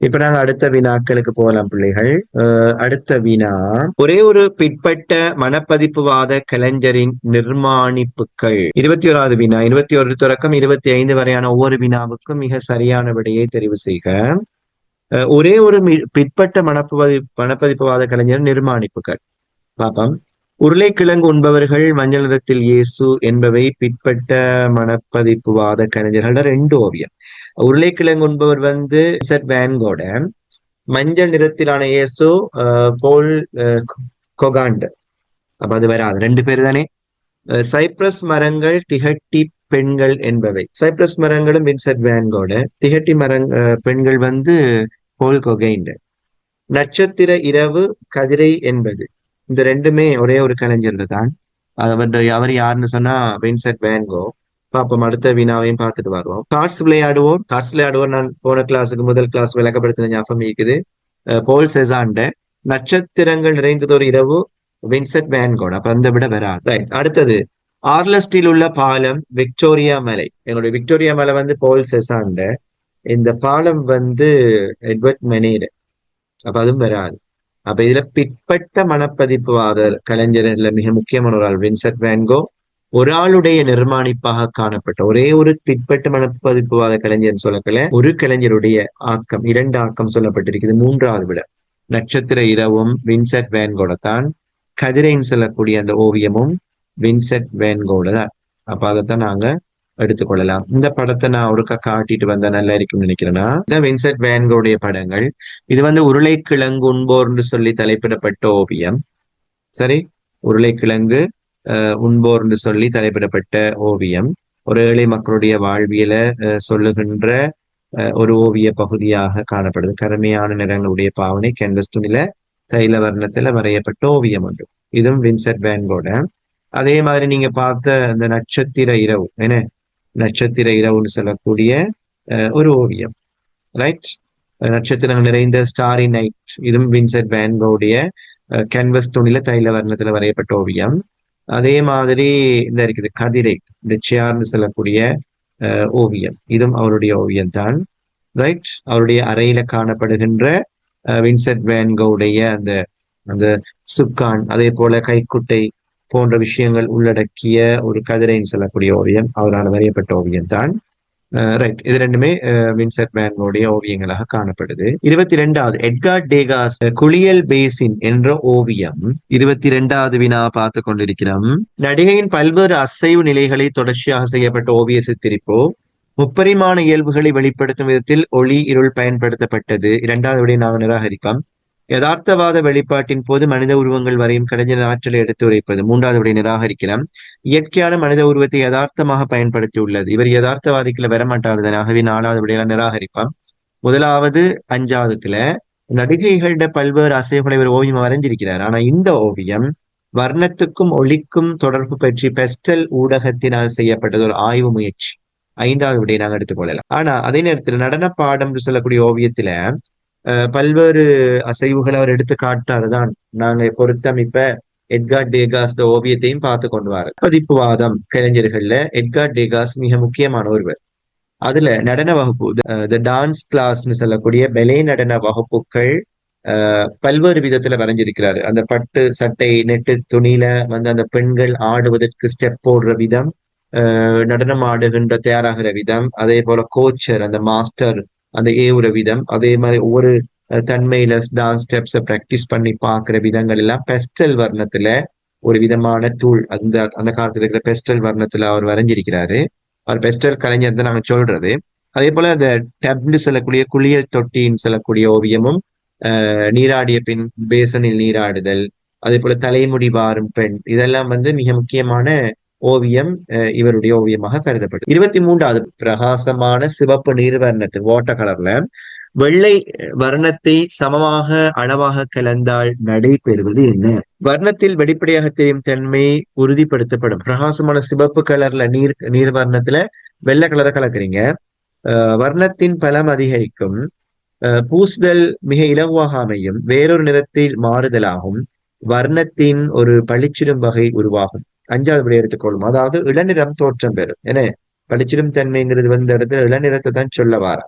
இப்ப நாங்க அடுத்த வினாக்களுக்கு போகலாம் பிள்ளைகள். அஹ் அடுத்த வினா. ஒரே ஒரு பிற்பட்ட மனப்பதிப்புவாத கலைஞரின் நிர்மாணிப்புகள் இருபத்தி ஓராவது வினா இருபத்தி ஒரு தொடக்கம் இருபத்தி ஐந்து வரையான ஒவ்வொரு வினாவுக்கும் மிக சரியான விடையை தெரிவு செய்க. அஹ் ஒரே ஒரு பிற்பட்ட மனப்பதி மனப்பதிப்புவாத கலைஞர் நிர்மாணிப்புகள் பாப்பம். உருளைக்கிழங்கு உண்பவர்கள் மஞ்சள் நிறத்தில் இயேசு என்பவை பிற்பட்ட மனப்பதிப்புவாத கலைஞர்களோட ரெண்டு ஓவியம். உருளைக்கிழங்கு உண்பவர் வந்து வேன்கோட மஞ்சள் நிறத்திலான இயேசு போல் அஹ், கொகாண்ட் அப்ப அது வராது. ரெண்டு பேர் தானே? சைப்ரஸ் மரங்கள் திகட்டி பெண்கள் என்பவை. சைப்ரஸ் மரங்களும் வின்சென்ட் வேன்கோட திகட்டி மரங் பெண்கள் வந்து போல் கொகைண்ட் நட்சத்திர இரவு கதிரை என்பது. இந்த ரெண்டுமே ஒரே ஒரு கலைஞர் தான். அவர் அவர் யாருன்னு சொன்னா வின்சென்ட் வேன்கோ பாப்போம். அடுத்த வினாவையும் பார்த்துட்டு வருவோம். கார்ட்ஸ் விளையாடுவோம். கார்ட்ஸ் விளையாடுவோம். நான் போன கிளாஸுக்கு முதல் கிளாஸ் விளக்கப்படுத்தின ஞாபகம் இருக்குது. போல் செசாண்ட நட்சத்திரங்கள் நிறைந்ததொரு இரவு வின்செட் வேன்கோட் அப்ப அந்த விட வராது. ரைட் அடுத்தது ஆர்லஸ்டில் உள்ள பாலம் விக்டோரியா மலை. எங்களுடைய விக்டோரியா மலை வந்து போல் செசாண்ட இந்த பாலம் வந்து எட்வர்ட் மெனீர் அப்ப அதுவும் வராது. அப்ப இதுல பிற்பட்ட மனப்பதிப்புவாதர் கலைஞர்ல மிக முக்கியமான ஒரு ஆள் வின்செட் வேன்கோ ஒரு ஆளுடைய நிர்மாணிப்பாக காணப்பட்ட ஒரே ஒரு பிற்பட்டு மனப்பதிப்புவாத கலைஞர் சொல்லக்கல ஒரு கலைஞருடைய ஆக்கம் இரண்டு ஆக்கம் சொல்லப்பட்டிருக்குது மூன்றாவது விட நட்சத்திர இரவும் வின்செட் வேன்கோட தான் கதிரைன்னு சொல்லக்கூடிய அந்த ஓவியமும் வின்செட் வேன்கோட தான். அப்ப அதைத்தான் நாங்க எடுத்துக்கொள்ளலாம். இந்த படத்தை நான் ஒருக்கா காட்டிட்டு வந்தா நல்லா இருக்கும்னு நினைக்கிறேன்னா இதான் வின்சென்ட் வேன்கோடைய படங்கள் இது வந்து உருளைக்கிழங்கு உண்போர்னு சொல்லி தலைப்பிடப்பட்ட ஓவியம். சரி உருளைக்கிழங்கு உண்போர் என்று சொல்லி தலைப்பிடப்பட்ட ஓவியம். ஒரு ஏழை மக்களுடைய வாழ்வியல அஹ், சொல்லுகின்ற அஹ், ஒரு ஓவிய பகுதியாக காணப்படுது. கருமையான நிறங்களுடைய பாவனை கேன்வஸ் துணில தைல வர்ணத்துல வரையப்பட்ட ஓவியம் ஒன்று இதுவும் வின்செட் வேன்கோட அதே மாதிரி நீங்க பார்த்த அந்த நட்சத்திர இரவு என்ன? நட்சத்திர இரவுன்னு சொல்லக்கூடிய ஒரு ஓவியம். ரைட் நட்சத்திரங்கள் நிறைந்த ஸ்டாரி நைட் இதுவும் வின்சென்ட் வேன்கோடைய கேன்வஸ் துணில தைல வர்ணத்துல வரையப்பட்ட ஓவியம். அதே மாதிரி இந்த இருக்குது கதிரை இந்த சியார்னு சொல்லக்கூடிய ஓவியம். இதுவும் அவருடைய ஓவியம் தான் ரைட்? அவருடைய அறையில காணப்படுகின்ற வின்சென்ட் வேன்கோடைய அந்த அந்த சுக்கான் அதே போல கைக்குட்டை போன்ற விஷயங்கள் உள்ளடக்கிய ஒரு கதிரைன்னு சொல்லக்கூடிய ஓவியம் அவரால் வரையப்பட்ட ஓவியம் தான் Uh, ரைட் இது ரெண்டுமே uh, வின்சென்ட் வேன்கோடைய ஓவியங்களாக காணப்படுது. இருபத்தி ரெண்டாவது எட்கார்ட் டேகாஸ் uh, குளியல் பேசின் என்ற ஓவியம். இருபத்தி ரெண்டாவது வினா பார்த்து கொண்டிருக்கிறோம். நடிகையின் பல்வேறு அசைவு நிலைகளை தொடர்ச்சியாக செய்யப்பட்ட ஓவிய சித்திரிப்போ. முப்பரிமாண இயல்புகளை வெளிப்படுத்தும் விதத்தில் ஒளி இருள் பயன்படுத்தப்பட்டது. இரண்டாவது விடை நாங்கள் நிராகரிப்போம். யதார்த்தவாத வெளிப்பாட்டின் போது மனித உருவங்கள் வரையும் கலைஞர் ஆற்றலை எடுத்து உரைப்பது. மூன்றாவது விடை இயற்கையான மனித உருவத்தை யதார்த்தமாக பயன்படுத்தியுள்ளது. இவர் யதார்த்தவாதிக்குள்ள வரமாட்டார்கள் நாலாவது விடையில நிராகரிப்பார் முதலாவது அஞ்சாவதுக்குல நடிகைகளிட பல்வேறு அசைவுகளை இவர் ஓவியம் வரைஞ்சிருக்கிறார். ஆனா இந்த ஓவியம் வர்ணத்துக்கும் ஒளிக்கும் தொடர்பு பற்றி பெஸ்டல் ஊடகத்தினால் செய்யப்பட்டது ஒரு ஆய்வு முயற்சி. ஐந்தாவது விடையை நாங்கள் எடுத்துக்கொள்ளலாம் ஆனா அதே நேரத்தில் நடன பாடம் சொல்லக்கூடிய ஓவியத்துல பல்வேறு அசைவுகளை அவர் எடுத்து காட்டாருதான் நாங்க பொருத்தமைப்ப எட்கார்ட் டேகாஸ் ஓவியத்தையும் பார்த்து கொண்டு வர பதிப்புவாதம் கலைஞர்கள்ல எட்கார்ட் டேகாஸ் மிக முக்கியமான ஒருவர். அதுல நடன வகுப்பு த டான்ஸ் கிளாஸ்னு சொல்லக்கூடிய பெலே நடன வகுப்புகள் பல்வேறு விதத்துல வரைஞ்சிருக்கிறாரு. அந்த பட்டு சட்டை நெட்டு துணியில வந்து அந்த பெண்கள் ஆடுவதற்கு ஸ்டெப் போடுற விதம் நடனம் ஆடுகின்ற தயாராகிற விதம் அதே போல கோச்சர் அந்த மாஸ்டர் அந்த ஏவுற விதம் அதே மாதிரி ஒவ்வொரு தன்மையில டான்ஸ் ஸ்டெப்ஸை ப்ராக்டிஸ் பண்ணி பார்க்குற விதங்கள் எல்லாம் பெஸ்டல் வர்ணத்துல ஒரு விதமான தூள் அந்த அந்த காலத்துல இருக்கிற பெஸ்டல் வர்ணத்துல அவர் வரைஞ்சிருக்கிறாரு. அவர் பெஸ்டல் கலைஞர் தான் நாங்க சொல்றது. அதே போல அந்த டப்னு சொல்லக்கூடிய குளியல் தொட்டின்னு சொல்லக்கூடிய ஓவியமும் நீராடிய பின் பேசனில் நீராடுதல் அதே போல தலைமுடி வாரும் பெண் இதெல்லாம் வந்து மிக முக்கியமான ஓவியம் இவருடைய ஓவியமாக கருதப்படும் இருபத்தி மூன்றாவது பிரகாசமான சிவப்பு நீர்வர்ணத்து வாட்டர் கலர்ல வெள்ளை வர்ணத்தை சமமாக அளவாக கலந்தால் நடைபெறுவது என்ன? வர்ணத்தில் வெளிப்படையாக தெரியும் தன்மை உறுதிப்படுத்தப்படும். பிரகாசமான சிவப்பு கலர்ல நீர் நீர் வர்ணத்துல வெள்ளை கலரை கலக்குறீங்க. வர்ணத்தின் பலம் அதிகரிக்கும். பூசுதல் மிக இலகுவாக அமையும். வேறொரு நிறத்தில் மாறுதலாகும். வர்ணத்தின் ஒரு பளிச்சிடும் வகை உருவாகும். அஞ்சாவது விடை எடுத்துக்கொள்ளும் அதாவது இளநிறம் தோற்றம் பெறும். என பளிச்சிடும் தன்மைங்கிறது வந்து இடத்துல இளநிறத்தை தான் சொல்ல வாரா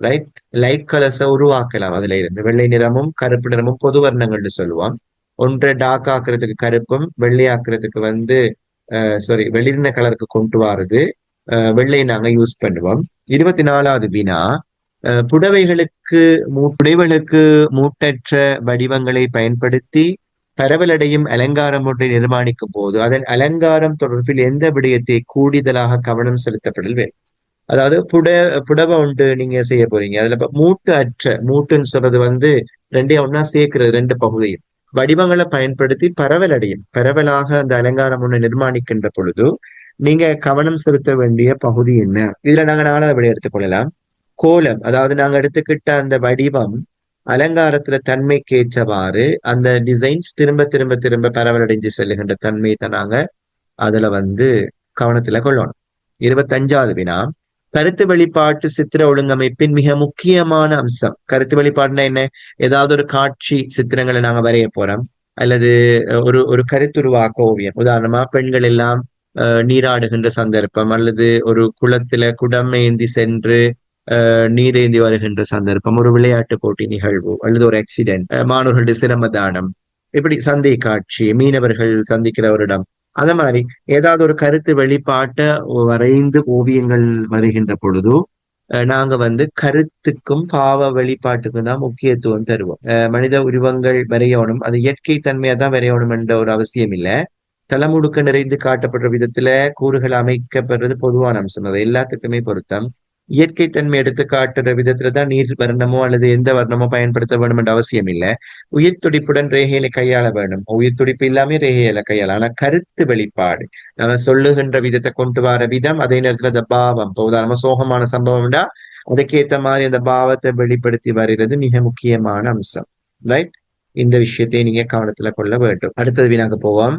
ரைட் லைட் கலர்ஸை உருவாக்கலாம். அதுல இருந்து வெள்ளை நிறமும் கருப்பு நிறமும் பொது வர்ணங்கள்னு சொல்லுவோம். ஒன்றை டார்க் ஆக்குறதுக்கு கருப்பும் வெள்ளை ஆக்குறதுக்கு வந்து சாரி வெளிர்ந்த கலருக்கு கொண்டு வாரது. வெள்ளை நாங்க யூஸ் பண்ணுவோம். இருபத்தி நாலாவது வினா புடவைகளுக்கு புடவைகளுக்கு மூட்டற்ற வடிவங்களை பயன்படுத்தி பரவலடையும் அலங்காரம் ஒன்றை நிர்மாணிக்கும் போது அதன் அலங்காரம் தொடர்பில் எந்த விடயத்தை கூடுதலாக கவனம் செலுத்தப்படல் வேண்டும் அதாவது புட புடவை ஒன்று நீங்க செய்ய போறீங்க. அதுல மூட்டு அற்ற மூட்டுன்னு சொல்றது வந்து ரெண்டையும் ஒன்னா சேர்க்கிறது ரெண்டு பகுதியும். வடிவங்களை பயன்படுத்தி பரவல் அடையும் பரவலாக அந்த அலங்காரம் ஒன்று நிர்மாணிக்கின்ற பொழுது நீங்க கவனம் செலுத்த வேண்டிய பகுதி என்ன? இதுல நாங்க நாலாவது வழி எடுத்துக்கொள்ளலாம் கோலம். அதாவது நாங்க எடுத்துக்கிட்ட அந்த வடிவம் அலங்காரத்துல தன்மைக்கு ஏற்றவாறு அந்த டிசைன்ஸ் திரும்ப திரும்ப திரும்ப பரவலடைஞ்சு செல்லுகின்ற தன்மையை நாங்க அதுல வந்து கவனத்துல கொள்ளணும். இருபத்தஞ்சாவது வினா கருத்து வெளிப்பாட்டு சித்திர ஒழுங்கமைப்பின் மிக முக்கியமான அம்சம். கருத்து வெளிப்பாடுனா என்ன? ஏதாவது ஒரு காட்சி சித்திரங்களை நாங்க வரைய போறோம். அல்லது ஒரு ஒரு கருத்துருவாக்க ஓவியம். உதாரணமா பெண்கள் எல்லாம் நீராடுகின்ற சந்தர்ப்பம் அல்லது ஒரு குளத்துல குடம் ஏந்தி சென்று நீதேந்தி வருகின்ற சந்தர்ப்பம் ஒரு விளையாட்டு போட்டி நிகழ்வு அல்லது ஒரு ஆக்சிடென்ட் மாணவர்களுடைய சிரமதானம் இப்படி சந்தை காட்சி மீனவர்கள் சந்திக்கிறவரிடம் அந்த மாதிரி ஏதாவது ஒரு கருத்து வெளிப்பாட்டை வரைந்து ஓவியங்கள் வருகின்ற பொழுது நாங்க வந்து கருத்துக்கும் பாவ வெளிப்பாட்டுக்கும் தான் முக்கியத்துவம் தருவோம். மனித உருவங்கள் வரையணும் அது இயற்கை தன்மையா தான் வரையணும் என்ற ஒரு அவசியம் இல்லை. தலைமுடுக்க நிறைந்து காட்டப்படுற விதத்துல கூறுகள் அமைக்கப்படுறது பொதுவான அம்சம். அது எல்லாத்துக்குமே பொருத்தம். இயற்கை தன்மை எடுத்து காட்டுற விதத்துல தான் நீர் வர்ணமோ அல்லது எந்த வர்ணமோ பயன்படுத்த வேண்டும் என்ற அவசியம் இல்லை. உயிர் துடிப்புடன் ரேகையில கையாள வேண்டும். உயிர் துடிப்பு இல்லாம ரேகையில கையாள ஆனா கருத்து வெளிப்பாடு. நம்ம சொல்லுகின்ற விதத்தை கொண்டு வர விதம் அதே நேரத்துல அந்த பாவம். இப்போ உதாரணமா சோகமான சம்பவம்டா அதுக்கேத்த மாதிரி அந்த பாவத்தை வெளிப்படுத்தி வருகிறது மிக முக்கியமான அம்சம். ரைட் இந்த விஷயத்தை நீங்க கவனத்துல கொள்ள வேண்டும். அடுத்தது நாங்க போவோம்.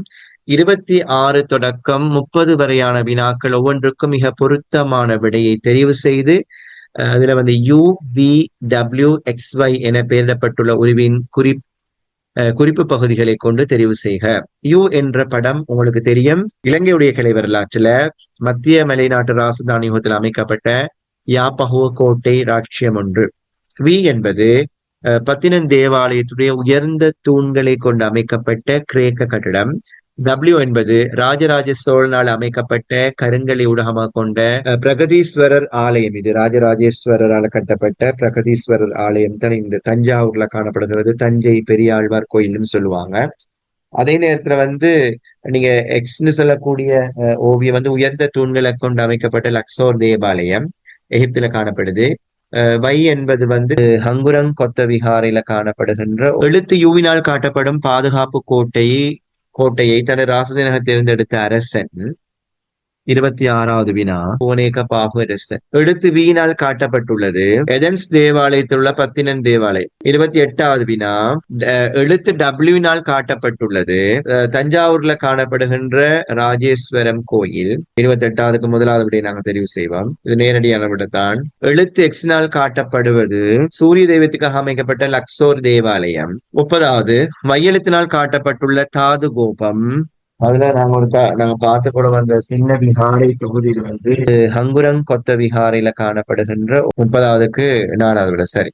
இருபத்தி ஆறு தொடக்கம் முப்பது வரையான வினாக்கள் ஒவ்வொன்றுக்கும் மிக பொருத்தமான விடையை தெரிவு செய்து அதுல வந்து U V W X Y என பெயரிடப்பட்டுள்ள உருவின் குறி குறிப்பு பகுதிகளை கொண்டு தெரிவு செய்க. யூ என்ற படம் உங்களுக்கு தெரியும். இலங்கையுடைய கலை வரலாற்றுல மத்திய மலைநாட்டு ராசதானி யுகத்தில் அமைக்கப்பட்ட யாப்பகுவ கோட்டை ராட்சியம் ஒன்று. வி என்பது பத்தினன் தேவாலயத்துடைய உயர்ந்த தூண்களை கொண்டு அமைக்கப்பட்ட கிரேக்க கட்டிடம். டபிள்யூ என்பது ராஜராஜ சோழனால் அமைக்கப்பட்ட கருங்கலை ஊடகமாக கொண்ட பிரகதீஸ்வரர் ஆலயம். இது ராஜராஜேஸ்வரரால் கட்டப்பட்ட பிரகதீஸ்வரர் ஆலயம். தான் இந்த தஞ்சாவூர்ல காணப்படுகிறது. தஞ்சை பெரியாழ்வார் கோயில்னு சொல்லுவாங்க. அதே நேரத்துல வந்து நீங்க எக்ஸ்னு சொல்லக்கூடிய ஓவியம் வந்து உயர்ந்த தூண்களை கொண்டு அமைக்கப்பட்ட லக்ஸோர் தேவாலயம் எகிப்துல காணப்படுது. வை என்பது வந்து ஹங்குரங் கொத்த விகாரையில காணப்படுகின்ற எழுத்து யூவினால் காட்டப்படும் பாதுகாப்பு கோட்டை கோட்டையை தனது ராசதினக தேர்ந்தெடுத்த அரசன் இருபத்தி ஆறாவது வினா புவனேக பாகுரசன் எழுத்து வீணால் காட்டப்பட்டுள்ளது எதன்ஸ் தேவாலயத்தில் உள்ள பத்தினன் தேவாலயம் இருபத்தி எட்டாவது வினா எழுத்து டபிள்யூனால் காட்டப்பட்டுள்ளது தஞ்சாவூர்ல காணப்படுகின்ற ராஜேஸ்வரம் கோயில் இருபத்தி எட்டாவதுக்கு முதலாவது விடையை நாங்கள் தெரிவு செய்வோம் இது நேரடியான விடத்தான் எழுத்து எக்ஸினால் காட்டப்படுவது சூரிய தெய்வத்துக்காக அமைக்கப்பட்ட லக்சோர் தேவாலயம் முப்பதாவது மையெழுத்தினால் காட்டப்பட்டுள்ள தாது கோபம் அதுல நாங்க ஒரு நாங்க பார்த்து கூட வந்த சின்ன விஹாரை தொகுதியில் வந்து ஹங்குரங் கொத்த விஹாரையில காணப்படுகின்ற முப்பதாவதுக்கு நாலாவது விட சரி.